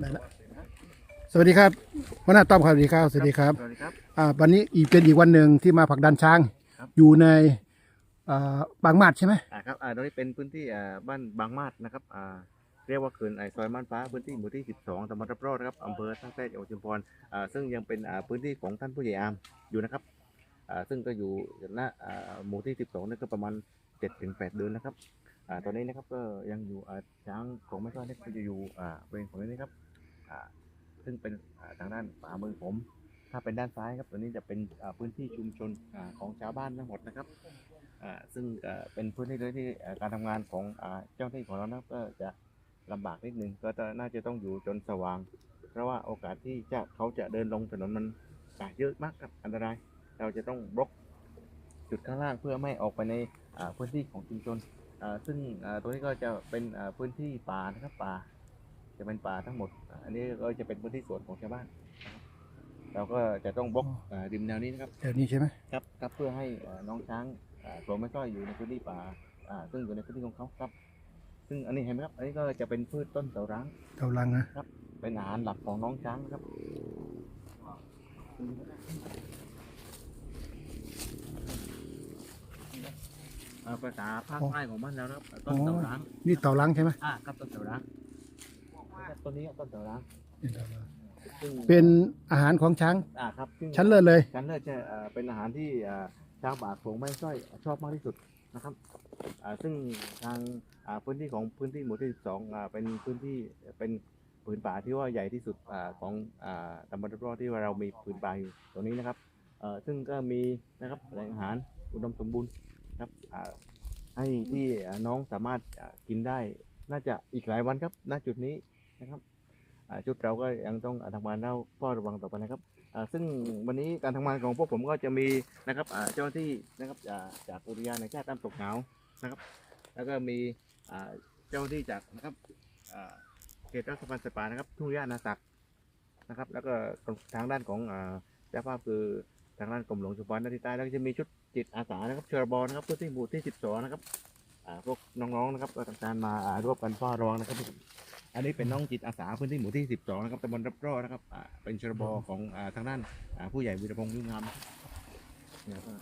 ได้ละสวัสดีครับหัวหน้าต้อมครับสวัสดีครับสวัสดีครับสวัสดีครับอ่าวันนี้อีกเป็นอีกวันหนึ่งที่มาผลักดันช้าง ครับ อยู่ในอ่าบางมาดใช่ไหมอ่าครับอ่าตรงนี้เป็นพื้นที่อ่าบ้านบางมาดนะครับอ่าเรียกว่าเขื่อนไอซอยม่านฟ้าพื้นที่หมู่ที่ 12ตำบลรับรอดนะครับอำเภอท่าแท้จังหวัดชุมพรอ่าซึ่งยังเป็นอ่าพื้นที่ของท่านผู้ใหญ่อามอยู่นะครับอ่าซึ่งก็อยู่ณอ่าหมู่ที่ 12นี่ก็ประมาณ7ถึง8เดือนนะครับอ่าตอนนี้นะครับก็ยังอยู่อ่าช้างของไม่ทอดนี่ก็จะอยู่อ่าบริเวณของนี้นะครับ อ่าซึ่งเป็นทางด้านขวามือผม ถ้าเป็นด้านซ้ายครับตัวนี้จะเป็นพื้นที่ชุมชนของชาวบ้านทั้งหมดนะครับซึ่งเป็นพื้นที่ที่การทำงานของเจ้าหน้าที่ของเรานะก็จะลำบากนิดนึงก็จะน่าจะต้องอยู่จนสว่าง เพราะว่าโอกาสที่จะเขาจะเดินลงถนนมันเยอะมากครับอันตราย เราจะต้องบล็อกจุดข้างล่างเพื่อไม่ออกไปในพื้นที่ของชุมชนซึ่งตรงนี้ก็จะเป็นพื้นที่ป่านะครับป่า จะเป็นป่าทั้งหมดอ่าอันนี้ก็จะเป็นพื้นที่สวนของชาวบ้านนะครับเราก็จะต้องบล็อกอ่าริมแนวนี้นะครับเดี๋ยวนี้ใช่ไหมครับครับเพื่อให้เอ่อน้องช้างอ่าตัวไม่ก็อยู่ในพื้นที่ป่าอ่าซึ่งอยู่ในพื้นที่ของเขาครับ ซึ่งอันนี้เห็นไหมครับ อันนี้ก็จะเป็นพืชต้นเสาร้างเตาลังนะเป็นอาหารหลักของน้องช้างนะครับเอ่อภาษาภาคใต้ของบ้านเรานะครับต้นเสาร้างนี่เตาลังใช่ไหมอ่าครับต้นเสาร้าง ต้นนี้ครับต้นเสาร้างนี่เตาลังซึ่งเป็นอาหารของช้างอ่าครับซึ่งชั้นเลิศเลย ชั้นเลิศจะเอ่อเป็นอาหารที่เอ่อชาวป่าโขงไม่ส้อยชอบมากที่สุดนะครับอ่าซึ่งทางอ่าพื้นที่ของพื้นที่หมู่ที่12อ่าเป็นพื้นที่เป็นผืนป่าที่ว่าใหญ่ที่สุดอ่าของอ่าตำบลรอบๆที่ว่าเรามีผืนป่าอยู่ตรงนี้นะครับเอ่อซึ่งก็มีนะครับแหล่งอาหารอุดมสมบูรณ์ครับอ่าให้ที่อ่าน้องสามารถอ่ากินได้ น่าจะอีกหลายวันครับ ณ จุดนี้ นะครับอ่าจุดเราก็ยังต้องทำงานเล่าเฝ้าระวังต่อไปนะครับซึ่งวันนี้การทำงานของพวกผมก็จะมีนะครับเจ้าหน้าที่นะครับจากอุทยานแห่งชาติตามตกเหงานะครับ แล้วก็มีเจ้าหน้าที่จากนะครับเขตรักษาพันธุ์สัตว์ป่านะครับ ทุ่งหญ้านาศักนะครับ แล้วก็ทางด้านของเจ้าภาพคือทางด้านกรมหลวงชุมพรนาทีใต้แล้วก็จะมีชุดจิตอาสานะครับเชรบอลนะครับพื้นที่หมู่ที่ 12 นะครับพวกน้องๆนะครับก็ทำการมาอ่าร่วมกันเฝ้าระวังนะครับ อันนี้เป็นน้องจิตอาสาพื้นที่หมู่ที่ 12 นะครับตำบลรับร่อนะครับอ่าเป็นชรบของอ่าทางด้านอ่าผู้ใหญ่วีรพงษ์ยุ่งงามนะครับเนี่ยก็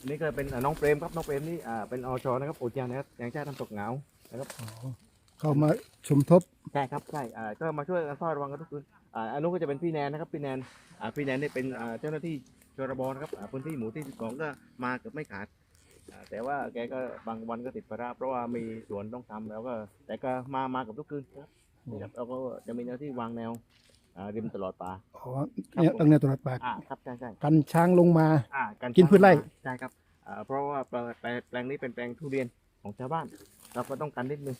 อันนี้ก็เป็นอ่าน้องเปรมครับน้องเปรมนี่อ่าเป็นอชนะครับอุทยานนะครับแห่งชาติน้ำตกเหงาอ๋อเข้ามาสมทบ ใช่ครับใช่อ่าก็มาช่วยกันเฝ้าระวังกันทุกคืนอ่าอันนู้นก็จะเป็นพี่แนนนะครับพี่แนนอ่าพี่แนนนี่เป็นอ่าเจ้าหน้าที่ชรบนะครับอ่าพื้นที่หมู่ที่12ก็มาเกือบไม่ขาดอ่า แต่ว่าแกก็บางวันก็ติดภาระเพราะว่ามีสวนต้องทำแล้วก็ แต่ก็มามากับทุกคืนครับนี่ครับเราก็จะมีแนวที่วางแนวอ่าริมตลอดป่าอ๋อเนี่ยตั้งแนวตลอดปากอ่าครับใช่ใช่กันช้างลงมาอ่าการกินพืชไร่ใช่ครับอ่าเพราะว่าแปลงแปลงแปลงนี้เป็นแปลงทุเรียนของชาวบ้าน เราก็ต้องกันนิดนึง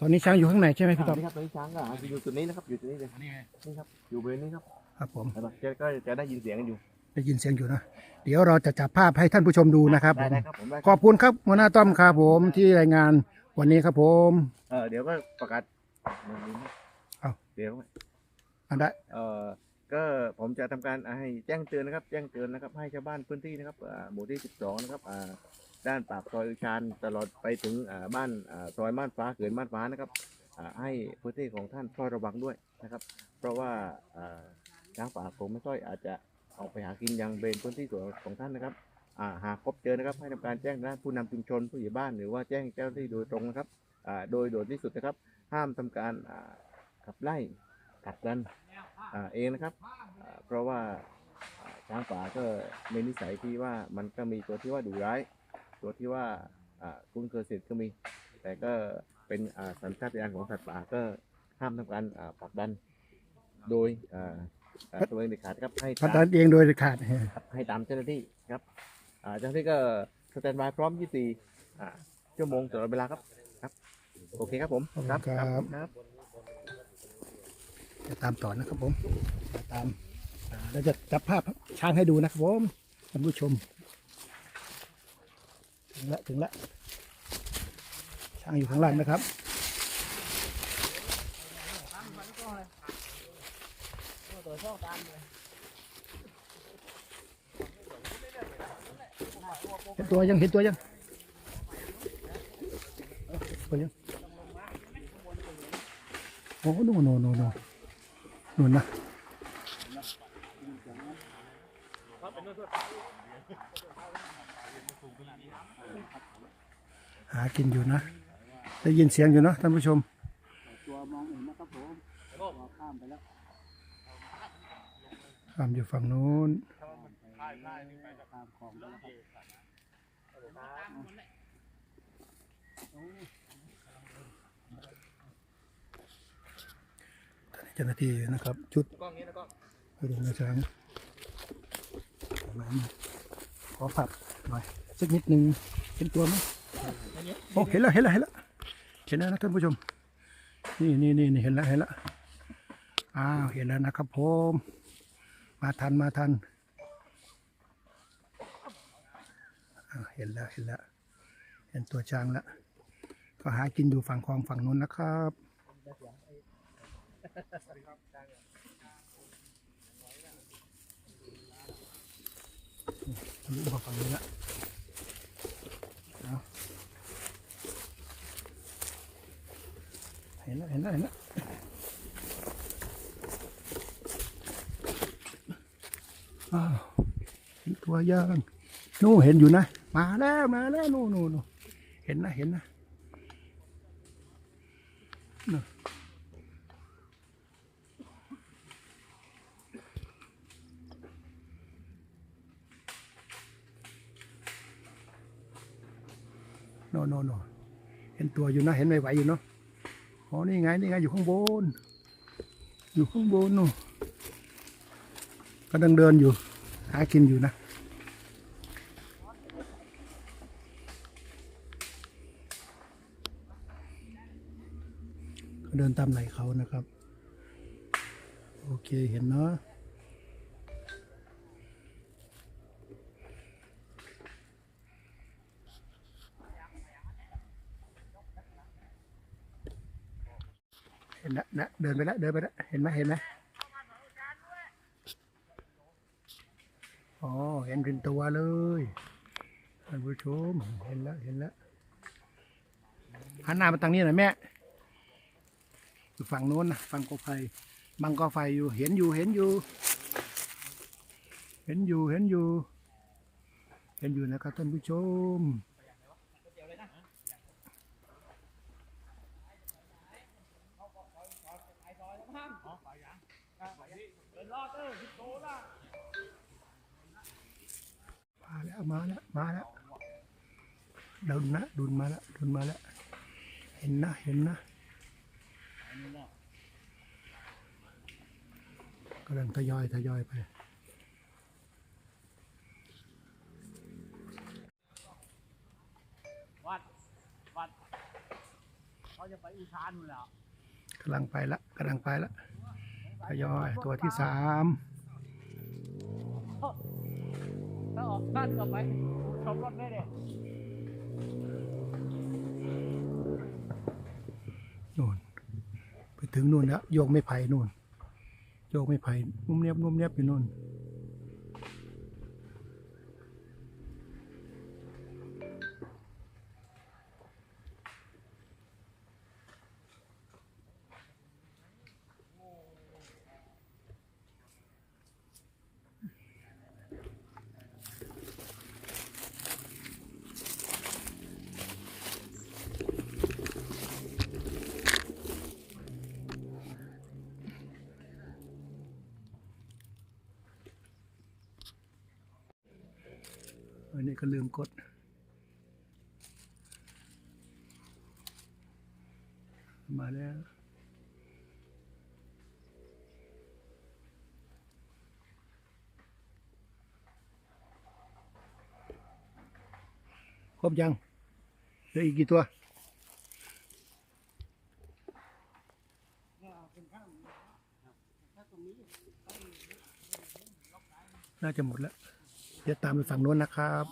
ตอนนี้ช้างอยู่ข้างในใช่ไหมอ่าพี่ต้อมนี่ครับตอนนี้ช้างก็อาจจะอยู่จุดนี้นะครับอยู่จุดนี้เลยนี่ครับอยู่บริเวณนี้ครับ ครับผมแล้วก็ก็จะได้ยินเสียงกันอยู่ ได้ยินเสียงอยู่นะ เดี๋ยวเราจะจับภาพให้ท่านผู้ชมดูนะครับผได้มได้ครับผมได้ขอบคุณครับหัวหน้าต้อมครับผมที่รายงานวันนี้ครับผม เออเดี๋ยวก็ประกาศเอาเดี๋ยว อันได้ เออก็ผมจะทำการให้แจ้งเตือนนะครับ แจ้งเตือนนะครับ ให้ชาวบ้านพื้นที่นะครับอ่าหมู่ที่ 12 นะครับอ่าด้านปากซอยอุชานตลอดไปถึงอ่าบ้านอ่าซอยม่านฟ้าเขื่อนม่านฟ้านะครับอ่าให้พื้นที่ของท่านเฝ้าระวังด้วยนะครับ เพราะว่าอ่าช้างป่าคงไม่ค่อยอาจจะ ออกไปหากินยังเป็นพื้นที่ส่วนของท่านนะครับอ่าหากพบเจอนะครับให้ทำการแจ้งด้านผู้นำชุมชนผู้ใหญ่บ้านหรือว่าแจ้งเจ้าหน้าที่โดยตรงนะครับอ่าโดยโดยที่สุดนะครับ ห้ามทำการอ่าขับไล่กัดกันอ่าเองนะครับอ่าเพราะว่าช้างป่าก็มีนิสัยที่ว่ามันก็มีตัวที่ว่าดุร้าย ตัวที่ว่าอ่าคุ้นเคยเสร็จก็มี แต่ก็เป็นอ่าสัญชาตญาณของสัตว์ป่าก็ห้ามทำการอ่าผลักดันโดย อ่าอ่าตัวเองเด็ดขาดครับให้พัฒตาม นาเองโดยเด็ดขาด ครับให้ตามเจ้าหน้าที่ครับอ่าเจ้าหน้าที่ก็สแตนบายพร้อม 24อ่าชั่วโมงตลอดเวลาครับครับ โอเคครับผมขอบคุณครับ ครับ จะตามต่อนะครับผมจะตามอ่าเราจะจับภาพช้างให้ดูนะครับผมท่านผู้ชม ถึงละถึงละช้างอยู่ข้างล่างนะครับ เห็นตัวยังเห็นตัวยังตัวยังอ้โน่นโน่นโน่นโน่นนู่นนะหากินอยู่นะ ได้ยินเสียงอยู่เนอะท่านผู้ชมตัวมองเห็นนะครับผมตัวข้ามไปแล้วข้ามอยู่ฝั่งนู้นตามของ ไปแล้วครับเจ้าหน้าที่นะครับ ชุดกล้องนี้นะกล้องพดุงกระช้างขอผับหน่อยสักนิดหนึ่งเห็นตัวไหมโอ้เห็นแล้วเห็นแล้วเห็นแล้วเห็นแล้วนะท่านผู้ชม นี่นี่นี่เห็นแล้วเห็นแล้วอ้าวเห็นแล้วนะครับผมมาทันมาทันอ้าว เห็นแล้วเห็นแล้วเห็นตัวช้างแล้วก็หากินอยู่ฝั่งคลองฝั่งนู้นนะครับทะลุมาฝั่งนี้ละเห็นแล้วเห็นแล้วเห็นแล้วอ้าวเห็นตัวย่างนู่นเห็นอยู่นะ มาแล้วมาแล้วนู่นนู่นนู่นเห็นนะเห็นนะนู่นโน่นโน่นโน่นเห็นตัวอยู่นะเห็นไม่ไหวอยู่เนาะอ๋อนี่ไงนี่ไงอยู่ข้างบน อยู่ข้างบนนู่นกำลังเดินอยู่ หากินอยู่นะ ก็เดินตามไหลเขานะครับ โอเคเห็นเนาะเห็นนะนะเดินไปแล้วเดินไปแล้วเห็นไหมเห็นไหมอ๋อเห็นเป็นตัวเลยท่านผู้ชมเห็นแล้วเห็นแล้วหันหน้ามาทางนี้หน่อยแม่ อยู่ฝั่งโน้นนะฝั่งกอไฟบังกอไฟอยู่เห็นอยู่เห็นอยู่ เห็นอยู่เห็นอยู่ เห็นอยู่นะครับท่านผู้ชมมาแล้วมาแล้วมาแล้วดุนนะดุนมาแล้วดุนมาแล้ว เห็นนะเห็นนะ กำลังทยอยทยอยไปวัดวัดเขาจะไปอุทานนู่นแล้วกำลังไปละกำลังไปละทยอยตัวที่สามถ้าออกบ้านก็ไปชมรถได้เลย นู่นไป ถึงนู่นแล้วโยกไม่ไผ่นู่น โยกไม่ไผ่นุ่มเนียบนุ่มเนียบอยู่นู่น อันนี้ก็ลืมกด มาแล้ว ครบยังเหลืออีกกี่ตัวน่าจะหมดแล้ว เดี๋ยวตามไปฝั่งโน้นนะครับ